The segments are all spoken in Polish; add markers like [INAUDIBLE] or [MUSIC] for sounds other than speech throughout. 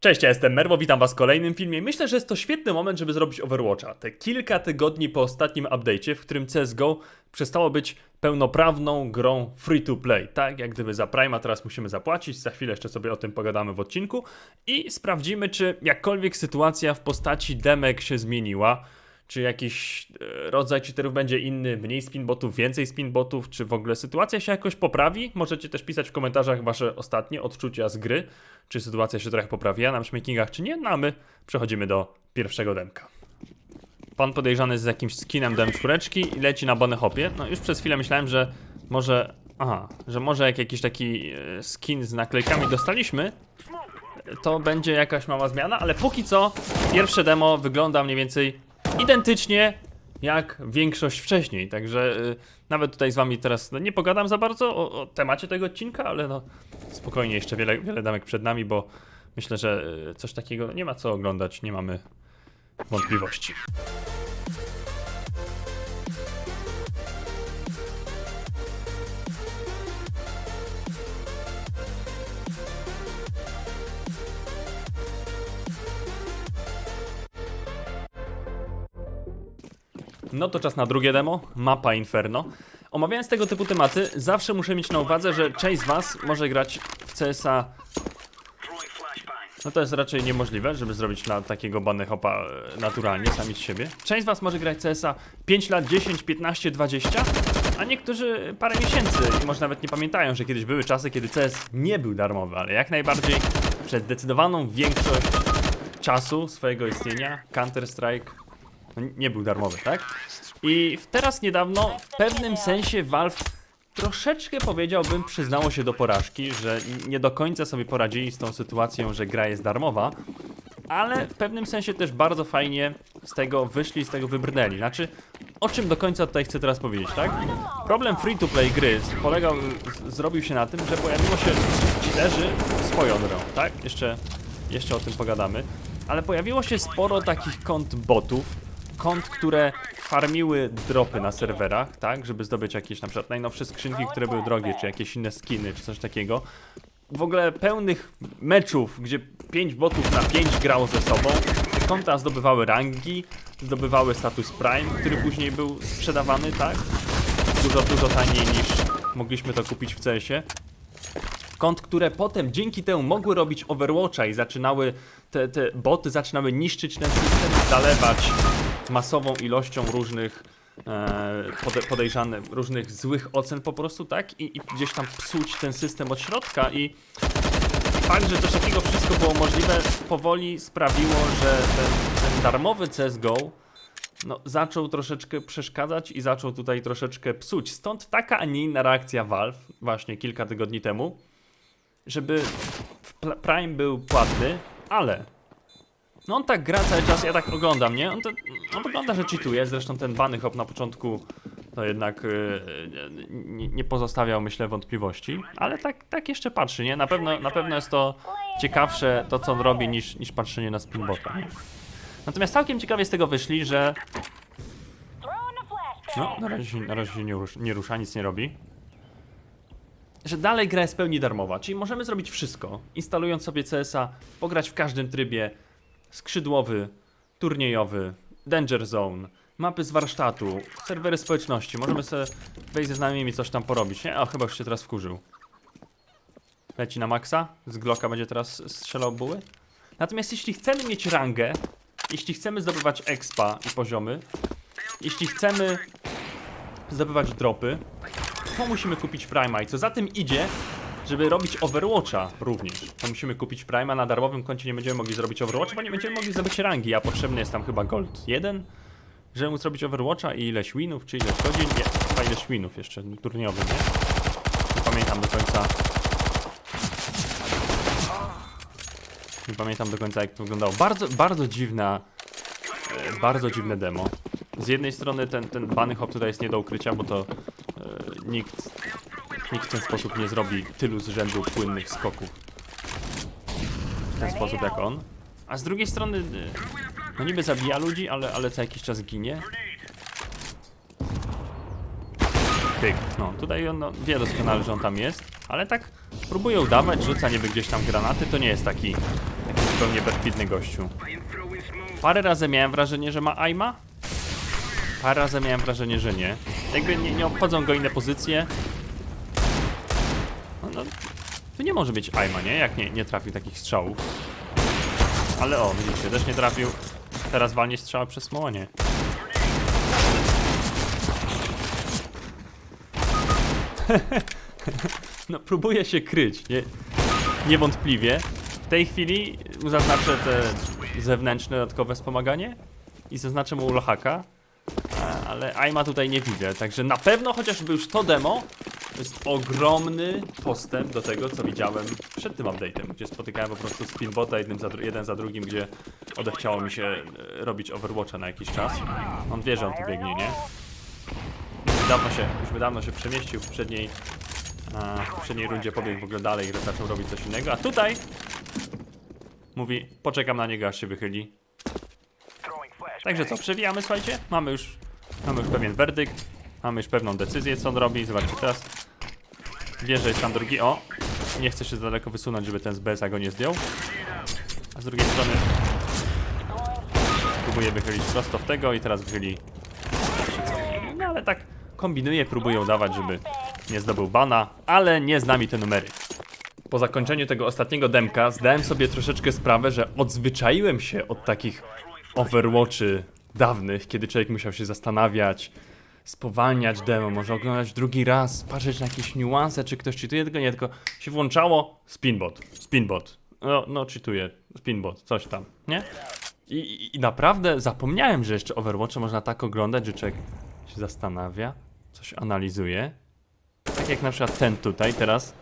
Cześć, ja jestem Merwo, witam was w kolejnym filmie. Myślę, że jest to świetny moment, żeby zrobić Overwatcha. Te kilka tygodni po ostatnim update'cie, w którym CSGO przestało być pełnoprawną grą free to play. Tak, jak gdyby za Prima teraz musimy zapłacić, za chwilę jeszcze sobie o tym pogadamy w odcinku i sprawdzimy, czy jakkolwiek sytuacja w postaci demek się zmieniła. Czy jakiś e, rodzaj cheaterów będzie inny, mniej spinbotów, więcej spinbotów, czy w ogóle sytuacja się jakoś poprawi? Możecie też pisać w komentarzach wasze ostatnie odczucia z gry, czy sytuacja się trochę poprawiła na matchmakingach, czy nie, no a my przechodzimy do pierwszego demka. Pan podejrzany z jakimś skinem dem czwóreczki i leci na Bonny Hopie. No już przez chwilę myślałem, że może... Aha, że może jak jakiś taki e, skin z naklejkami dostaliśmy, to będzie jakaś mała zmiana, ale póki co pierwsze demo wygląda mniej więcej identycznie jak większość wcześniej, także y, nawet tutaj z wami teraz no, nie pogadam za bardzo o, o temacie tego odcinka, ale no spokojnie, jeszcze wiele, wiele damek przed nami, bo myślę, że y, coś takiego nie ma co oglądać, nie mamy wątpliwości. No to czas na drugie demo, mapa Inferno. Omawiając tego typu tematy, zawsze muszę mieć na uwadze, że część z was może grać w CSa. No to jest raczej niemożliwe, żeby zrobić na takiego bany hopa e, naturalnie, sami z siebie. Część z was może grać CSa 5 lat, 10, 15, 20, a niektórzy parę miesięcy i może nawet nie pamiętają, że kiedyś były czasy, kiedy CS nie był darmowy, ale jak najbardziej przez zdecydowaną większość czasu swojego istnienia Counter-Strike nie był darmowy, tak? I teraz niedawno w pewnym sensie Valve troszeczkę powiedziałbym przyznało się do porażki, że nie do końca sobie poradzili z tą sytuacją, że gra jest darmowa, ale w pewnym sensie też bardzo fajnie z tego wyszli, z tego wybrnęli. Znaczy, o czym do końca tutaj chcę teraz powiedzieć, tak? Problem free-to-play gry polegał, zrobił się na tym, że pojawiło się cheaterzy swoją drogą, tak? Jeszcze, jeszcze o tym pogadamy. Ale pojawiło się sporo takich kont botów, kont, które farmiły dropy na serwerach, tak? Żeby zdobyć jakieś na przykład najnowsze skrzynki, które były drogie, czy jakieś inne skiny, czy coś takiego w ogóle pełnych meczów, gdzie 5 botów na 5 grało ze sobą. Konta zdobywały rangi, zdobywały status Prime, który później był sprzedawany, tak? Dużo, dużo taniej niż mogliśmy to kupić w CS-ie. Kont, które potem dzięki temu mogły robić Overwatcha i zaczynały, te, te boty zaczynały niszczyć ten system, zalewać masową ilością różnych e, pode, podejrzanych, różnych złych ocen po prostu, tak? I, I gdzieś tam psuć ten system od środka i fakt, że coś takiego wszystko było możliwe, powoli sprawiło, że ten, ten darmowy CSGO no, zaczął troszeczkę przeszkadzać i zaczął tutaj troszeczkę psuć. Stąd taka, a nie inna reakcja Valve właśnie kilka tygodni temu, żeby Prime był płatny, ale no on tak gra cały czas, ja tak oglądam, nie? On, to, on wygląda, że cheatuje, zresztą ten bany hop na początku to jednak yy, nie, nie pozostawiał, myślę, wątpliwości, ale tak, tak jeszcze patrzy, nie? Na pewno, na pewno jest to ciekawsze to, co on robi, niż, niż patrzenie na spinbota. Natomiast całkiem ciekawie z tego wyszli, że no, na razie, na razie się nie, rusz, nie rusza, nic nie robi. Że dalej gra jest pełni darmowa, czyli możemy zrobić wszystko, instalując sobie CS-a, pograć w każdym trybie, skrzydłowy, turniejowy, danger zone, mapy z warsztatu, serwery społeczności, możemy sobie wejść ze znajomymi coś tam porobić, nie? O, chyba już się teraz wkurzył. Leci na maksa, z Glocka będzie teraz strzelał buły. Natomiast jeśli chcemy mieć rangę, jeśli chcemy zdobywać expa i poziomy, jeśli chcemy zdobywać dropy, to musimy kupić Prima i co za tym idzie, żeby robić Overwatcha również, to musimy kupić Prima, na darmowym koncie nie będziemy mogli zrobić Overwatcha, bo nie będziemy mogli zdobyć rangi, a potrzebny jest tam chyba Gold 1, żeby móc zrobić Overwatcha i ileś winów, czy ileś godzin, nie, chyba ileś winów jeszcze turniowy, nie? Nie pamiętam do końca. Nie pamiętam do końca jak to wyglądało. Bardzo, bardzo dziwna, e, bardzo dziwne demo. Z jednej strony ten, ten bany hop tutaj jest nie do ukrycia, bo to e, nikt, nikt w ten sposób nie zrobi tylu z rzędu płynnych skoków w ten sposób jak on. A z drugiej strony, e, no niby zabija ludzi, ale, ale co jakiś czas ginie. Pyk. No, tutaj on no, wie doskonale, że on tam jest, ale tak próbuje udawać, rzuca niby gdzieś tam granaty, to nie jest taki, taki zupełnie perfidny gościu. Parę razy miałem wrażenie, że ma aima. Parę razy miałem wrażenie, że nie. Jakby nie, nie obchodzą go inne pozycje. Tu nie może być aima, nie? Jak nie, nie trafił takich strzałów. Ale o, widzicie, też nie trafił. Teraz walnie strzała przez smołonie. [LAUGHS] No, próbuje się kryć, nie? Niewątpliwie. W tej chwili zaznaczę te zewnętrzne dodatkowe wspomaganie i zaznaczę mu ulohaka, e, ale Aima tutaj nie widzę, także na pewno chociażby już to demo to jest ogromny postęp do tego, co widziałem przed tym update'em, gdzie spotykałem po prostu spinbota jednym za jeden za drugim, gdzie odechciało mi się e, robić Overwatcha na jakiś czas. On wie, że on tu biegnie, nie? Dawno się, już dawno się przemieścił w poprzedniej, a, w poprzedniej rundzie pobiegł w ogóle dalej i zaczął robić coś innego, a tutaj mówi, poczekam na niego aż się wychyli. Także co, przewijamy, słuchajcie, mamy już, mamy już pewien werdykt, mamy już pewną decyzję, co on robi, zobaczcie teraz. Wie, że jest tam drugi, o, nie chce się za daleko wysunąć, żeby ten z BSA go nie zdjął. A z drugiej strony próbuje wychylić prosto w tego i teraz wychyli no ale tak kombinuje, próbuje udawać, żeby nie zdobył bana, ale nie z nami te numery. Po zakończeniu tego ostatniego demka zdałem sobie troszeczkę sprawę, że odzwyczaiłem się od takich Overwatchy dawnych, kiedy człowiek musiał się zastanawiać, spowalniać demo, może oglądać drugi raz, patrzeć na jakieś niuanse, czy ktoś czytuje, tylko nie, tylko się włączało spinbot, spinbot, no, no czytuje, spinbot, coś tam, nie? I, i, naprawdę zapomniałem, że jeszcze Overwatcha można tak oglądać, że człowiek się zastanawia, coś analizuje. Tak jak na przykład ten tutaj teraz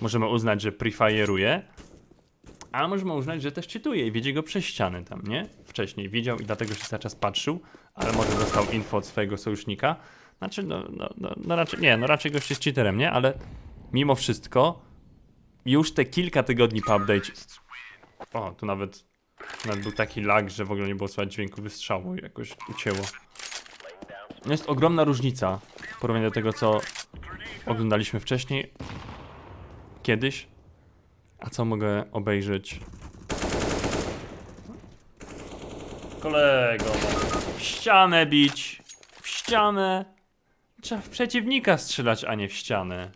możemy uznać, że prefire'uje, a możemy uznać, że też czytuje i widzi go przez ściany tam, nie? Wcześniej widział i dlatego się cały czas patrzył, ale może dostał info od swojego sojusznika. Znaczy, no, no, no, no raczej, nie, no raczej gość jest cheaterem, nie? Ale mimo wszystko już te kilka tygodni po update... O, tu nawet, nawet był taki lag, że w ogóle nie było słychać dźwięku wystrzału i jakoś ucięło. Jest ogromna różnica w porównaniu do tego, co oglądaliśmy wcześniej, kiedyś, a co mogę obejrzeć. Kolego, w ścianę bić, w ścianę. Trzeba w przeciwnika strzelać, a nie w ścianę.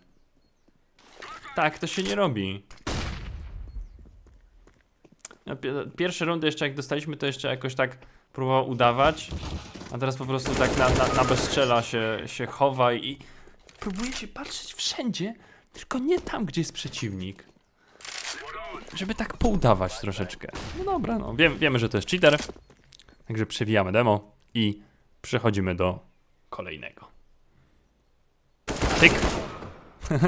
Tak, to się nie robi. No, pi- Pierwsze rundy jeszcze jak dostaliśmy, to jeszcze jakoś tak próbował udawać. A teraz po prostu tak na, na, na się, się chowa i próbuje się patrzeć wszędzie, tylko nie tam, gdzie jest przeciwnik. Żeby tak poudawać troszeczkę. No dobra, no wiem, wiemy, że to jest cheater. Także przewijamy demo i przechodzimy do kolejnego. Tyk. [LAUGHS]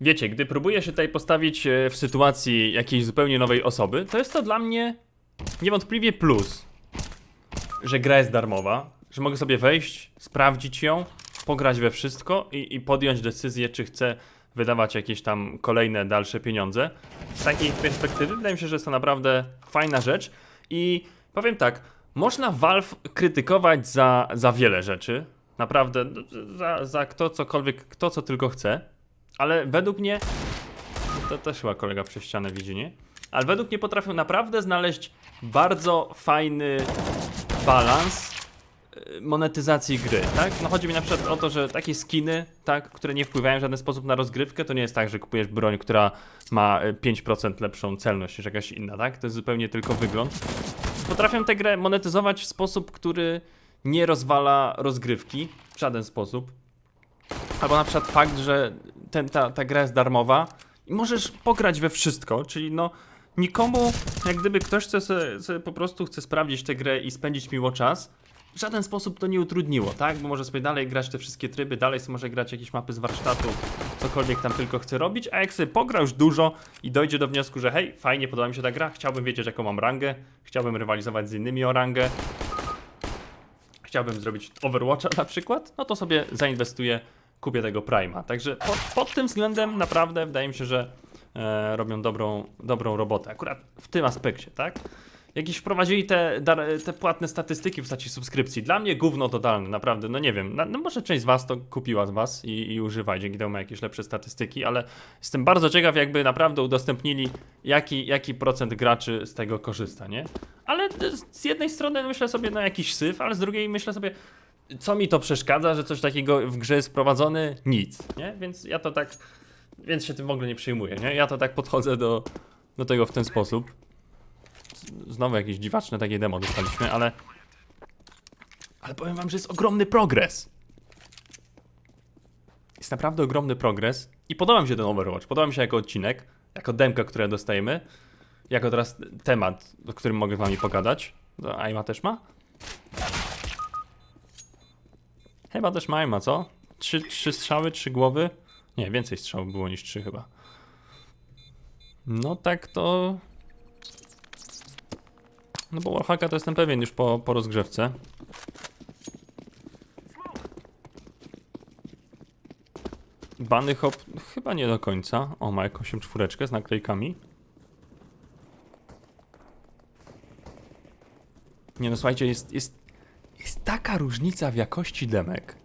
Wiecie, gdy próbuję się tutaj postawić e, w sytuacji jakiejś zupełnie nowej osoby, to jest to dla mnie niewątpliwie plus że gra jest darmowa, że mogę sobie wejść, sprawdzić ją, pograć we wszystko i, i podjąć decyzję, czy chcę wydawać jakieś tam kolejne, dalsze pieniądze. Z takiej perspektywy wydaje mi się, że jest to naprawdę fajna rzecz i powiem tak, można Valve krytykować za, za wiele rzeczy, naprawdę, za, za kto cokolwiek, kto co tylko chce, ale według mnie, to też chyba kolega przez ścianę widzi, nie? Ale według mnie potrafią naprawdę znaleźć bardzo fajny balans y, monetyzacji gry, tak? No chodzi mi na przykład o to, że takie skiny, tak, które nie wpływają w żaden sposób na rozgrywkę, to nie jest tak, że kupujesz broń, która ma y, 5% lepszą celność niż jakaś inna, tak? To jest zupełnie tylko wygląd. Potrafią tę grę monetyzować w sposób, który nie rozwala rozgrywki w żaden sposób. Albo na przykład fakt, że ten, ta, ta gra jest darmowa i możesz pograć we wszystko, czyli no nikomu, jak gdyby ktoś chce sobie, sobie po prostu chce sprawdzić tę grę i spędzić miło czas, w żaden sposób to nie utrudniło, tak? Bo może sobie dalej grać te wszystkie tryby, dalej sobie może grać jakieś mapy z warsztatu, cokolwiek tam tylko chce robić, a jak sobie pogra już dużo i dojdzie do wniosku, że hej, fajnie, podoba mi się ta gra, chciałbym wiedzieć jaką mam rangę, chciałbym rywalizować z innymi o rangę, chciałbym zrobić Overwatcha na przykład, no to sobie zainwestuję, kupię tego Prime'a. Także pod, pod tym względem naprawdę wydaje mi się, że e, robią dobrą, dobrą robotę. Akurat w tym aspekcie, tak? Jakieś wprowadzili te, te płatne statystyki w postaci subskrypcji. Dla mnie gówno totalne, naprawdę, no nie wiem. No może część z was to kupiła z was i, i używa, dzięki temu ma jakieś lepsze statystyki, ale jestem bardzo ciekaw, jakby naprawdę udostępnili, jaki, jaki procent graczy z tego korzysta, nie? Ale z jednej strony myślę sobie, no jakiś syf, ale z drugiej myślę sobie, co mi to przeszkadza, że coś takiego w grze jest wprowadzone? Nic, nie? Więc ja to tak, więc się tym w ogóle nie przejmuję, nie? Ja to tak podchodzę do, do tego w ten sposób. Znowu jakieś dziwaczne takie demo dostaliśmy, ale... Ale powiem wam, że jest ogromny progres. Jest naprawdę ogromny progres i podoba mi się ten Overwatch. Podoba mi się jako odcinek, jako demka, które dostajemy, jako teraz temat, o którym mogę z wami pogadać. Aima też ma? Chyba też ma Aima, co? Trzy, trzy strzały, trzy głowy? Nie, więcej strzałów było niż trzy chyba. No tak to... No bo Warhacka to jestem pewien już po, po rozgrzewce. Bany hop chyba nie do końca. O, ma jakąś czwóreczkę z naklejkami. Nie no, słuchajcie, jest, jest, jest taka różnica w jakości demek.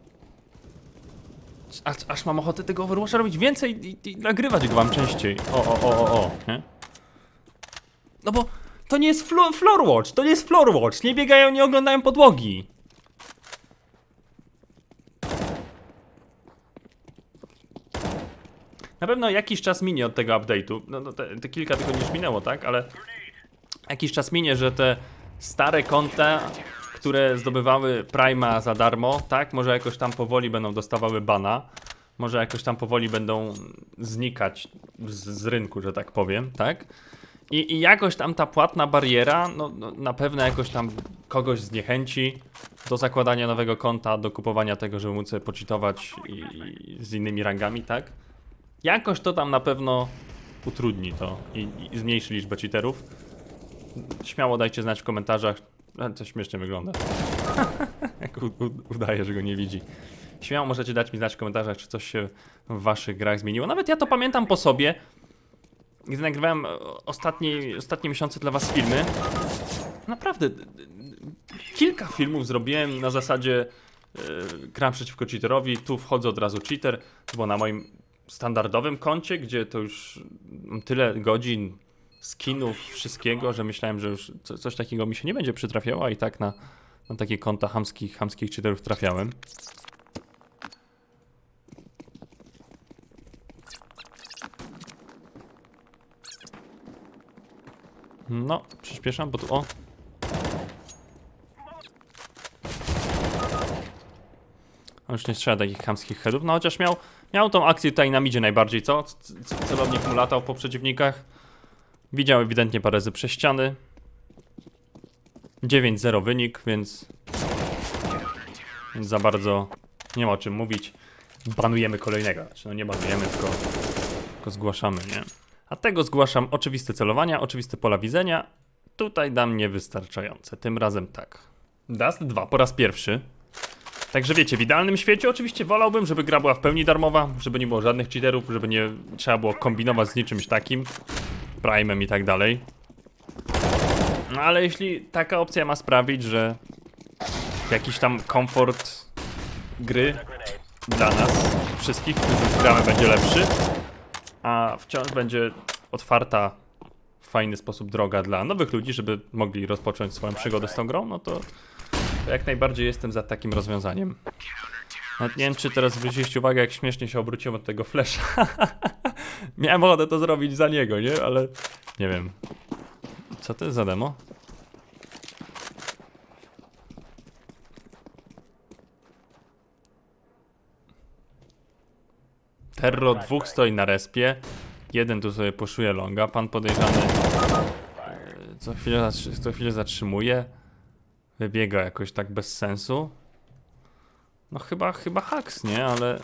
Aż, aż mam ochotę tego Overwatcha robić więcej i, i nagrywać go wam częściej. O, o, o, o, o, nie? No bo to nie jest flo Floorwatch, to nie jest Floorwatch. Nie biegają, nie oglądają podłogi. Na pewno jakiś czas minie od tego update'u. No, no te, te kilka tygodni już minęło, tak? Ale jakiś czas minie, że te stare konta, które zdobywały Prima za darmo, tak? Może jakoś tam powoli będą dostawały bana. Może jakoś tam powoli będą znikać z, z rynku, że tak powiem, tak? I, I jakoś tam ta płatna bariera, no, no na pewno jakoś tam kogoś zniechęci do zakładania nowego konta, do kupowania tego, żeby móc sobie i, i z innymi rangami, tak? Jakoś to tam na pewno utrudni to i, i zmniejszy liczbę cheaterów. Śmiało dajcie znać w komentarzach. E, To śmiesznie wygląda. [LAUGHS] Jak udaje, że go nie widzi. Śmiało możecie dać mi znać w komentarzach, czy coś się w waszych grach zmieniło. Nawet ja to pamiętam po sobie. Gdy nagrywałem e, ostatnie, ostatnie miesiące dla was filmy. Naprawdę, kilka filmów zrobiłem na zasadzie yy, gram przeciwko cheaterowi, tu wchodzę od razu cheater. Było na moim standardowym koncie, gdzie to już tyle godzin skinów, wszystkiego, że myślałem, że już co, coś takiego mi się nie będzie przytrafiało, a i tak na, na takie konta hamskich, hamskich cheaterów trafiałem. No, przyspieszam, bo tu o. On już nie strzela takich chamskich headów, no chociaż miał, miał tą akcję tutaj na midzie najbardziej, co? Celownik mu latał po przeciwnikach. Widział ewidentnie parę razy przez ściany. 9-0 wynik, więc... Więc za bardzo nie ma o czym mówić. Banujemy kolejnego. Znaczy, no nie banujemy, tylko, tylko zgłaszamy, nie? A tego zgłaszam oczywiste celowania, oczywiste pola widzenia. Tutaj dam niewystarczające. Tym razem tak. Dust 2 po raz pierwszy. Także wiecie, w idealnym świecie oczywiście wolałbym, żeby gra była w pełni darmowa, żeby nie było żadnych cheaterów, żeby nie trzeba było kombinować z niczymś takim, Prime'em i tak dalej. No ale jeśli taka opcja ma sprawić, że jakiś tam komfort gry dla nas wszystkich, którzy gramy, będzie lepszy, a wciąż będzie otwarta w fajny sposób droga dla nowych ludzi, żeby mogli rozpocząć swoją przygodę z tą grą, no to, to jak najbardziej jestem za takim rozwiązaniem. Nawet nie wiem, czy teraz zwróciliście uwagę, jak śmiesznie się obróciłem od tego flesza. [LAUGHS] Miałem ochotę to zrobić za niego, nie? Ale nie wiem. Co to jest za demo? Terro dwóch stoi na respie. Jeden tu sobie poszuje longa. Pan podejrzany e, co chwilę, co chwilę zatrzymuje. Wybiega jakoś tak bez sensu. No chyba, chyba haks, nie? Ale...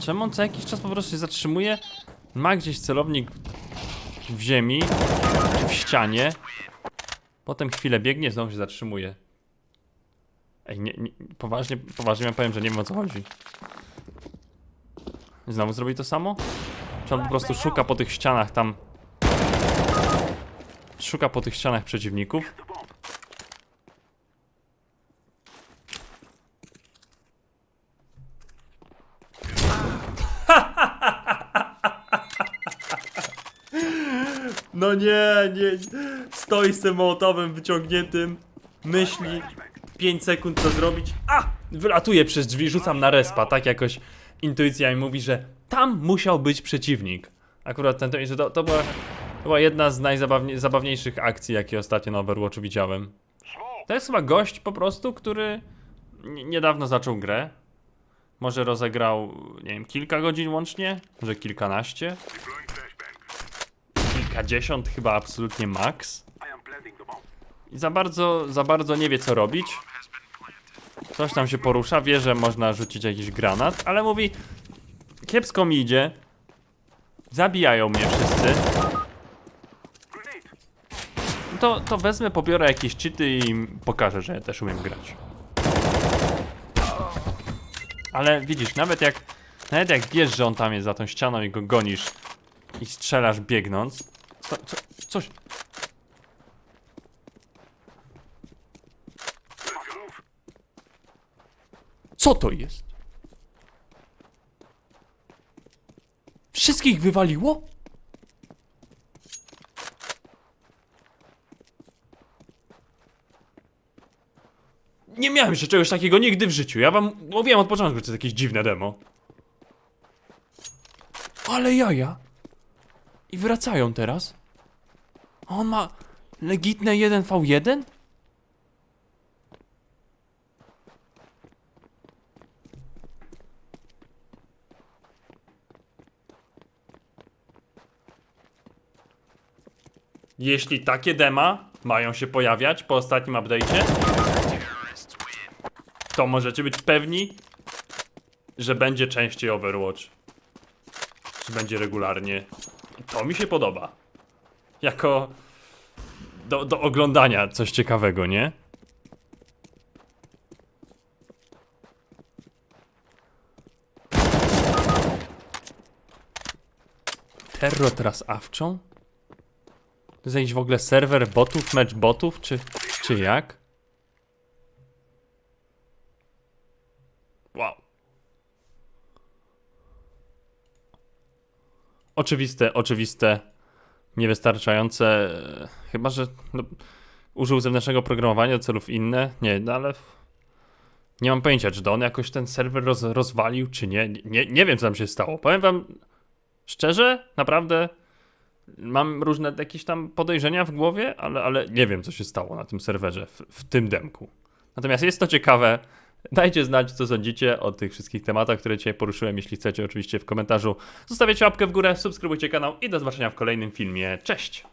Czemu on co jakiś czas po prostu się zatrzymuje? Ma gdzieś celownik w ziemi, w ścianie. Potem chwilę biegnie, znowu się zatrzymuje. Ej, nie, nie, poważnie, poważnie ja powiem, że nie wiem o co chodzi. Znowu zrobi to samo? Czy on po prostu szuka po tych ścianach tam... Szuka po tych ścianach przeciwników? No nie, nie. Stoi z tym mołotowym wyciągniętym. Myśli 5 sekund co zrobić. A! Wylatuję przez drzwi, rzucam na respa. Tak jakoś intuicja mi mówi, że tam musiał być przeciwnik. Akurat ten, to, to, była, to była jedna z najzabawniejszych akcji, jakie ostatnio na Overwatchu widziałem. To jest chyba gość po prostu, który niedawno zaczął grę. Może rozegrał, nie wiem, kilka godzin łącznie? Może kilkanaście? Kilkadziesiąt chyba absolutnie max. I za bardzo, za bardzo nie wie co robić. Coś tam się porusza, wie, że można rzucić jakiś granat, ale mówi kiepsko mi idzie. Zabijają mnie wszyscy. To, to wezmę, pobiorę jakieś cheaty i pokażę, że ja też umiem grać. Ale widzisz, nawet jak nawet jak wiesz, że on tam jest za tą ścianą i go gonisz i strzelasz biegnąc, co, co, coś, Co to jest? Wszystkich wywaliło? Nie miałem jeszcze czegoś takiego nigdy w życiu. Ja wam mówiłem od początku, że to jest jakieś dziwne demo. Ale jaja. I wracają teraz. A on ma legitne 1v1? Jeśli takie dema mają się pojawiać po ostatnim update'cie, to możecie być pewni, że będzie częściej Overwatch. Że będzie regularnie. I to mi się podoba. Jako do, do oglądania coś ciekawego, nie? Terror teraz awczą? To w ogóle serwer botów, mecz botów, czy, czy jak? Wow. Oczywiste, oczywiste, niewystarczające. Chyba, że no, użył zewnętrznego programowania do celów inne. Nie, no ale. Nie mam pojęcia, czy to on jakoś ten serwer roz, rozwalił, czy nie. nie. Nie wiem, co tam się stało. Powiem wam szczerze, naprawdę. Mam różne jakieś tam podejrzenia w głowie, ale, ale nie wiem, co się stało na tym serwerze, w, w tym demku. Natomiast jest to ciekawe. Dajcie znać, co sądzicie o tych wszystkich tematach, które dzisiaj poruszyłem. Jeśli chcecie, oczywiście w komentarzu zostawiacie łapkę w górę, subskrybujcie kanał i do zobaczenia w kolejnym filmie. Cześć!